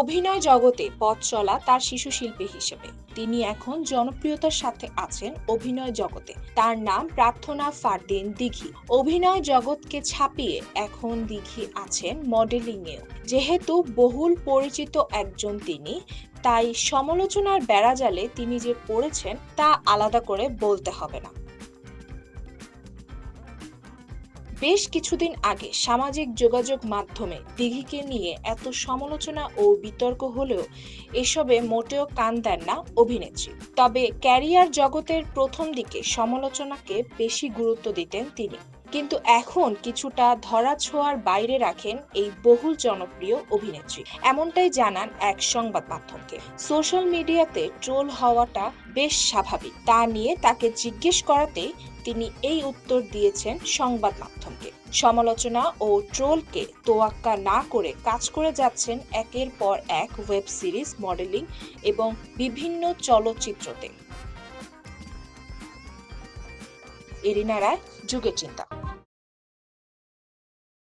অভিনয় জগতে পথ চলা তার শিশু শিল্পী হিসেবে। তিনি এখন জনপ্রিয়তার সাথে আছেন অভিনয় জগতে। তার নাম প্রার্থনা ফারদিন দিঘি। অভিনয় জগৎকে ছাপিয়ে এখন দিঘি আছেন মডেলিংয়েও। যেহেতু বহুল পরিচিত একজন তিনি, তাই সমালোচনার বেড়াজালে তিনি যে পড়েছেন তা আলাদা করে বলতে হবে না। বেশ কিছুদিন আগে সামাজিক যোগাযোগ মাধ্যমে দিঘিকে নিয়ে এত সমালোচনা ও বিতর্ক হলেও এসবে মোটেও কান দেন না অভিনেত্রী। তবে ক্যারিয়ার জগতের প্রথম দিকে সমালোচনাকে বেশি গুরুত্ব দিতেন তিনি। কিন্তু এখন কিছুটা ধরা ছোঁয়ার বাইরে রাখেন এই বহুল জনপ্রিয় অভিনেত্রী। এমনটাই জানান এক সংবাদ মাধ্যমকে। সোশ্যাল মিডিয়াতে ট্রোল হওয়াটা বেশ স্বাভাবিক। তা নিয়ে তাকে জিজ্ঞেস করাতে তিনি এই উত্তর দিয়েছেন সংবাদ মাধ্যমকে। সমালোচনা ও ট্রোলকে তোয়াক্কা না করে কাজ করে যাচ্ছেন একের পর এক ওয়েব সিরিজ মডেলিং এবং বিভিন্ন চলচ্চিত্রতে। এরিনা রায়, যুগের চিন্তা।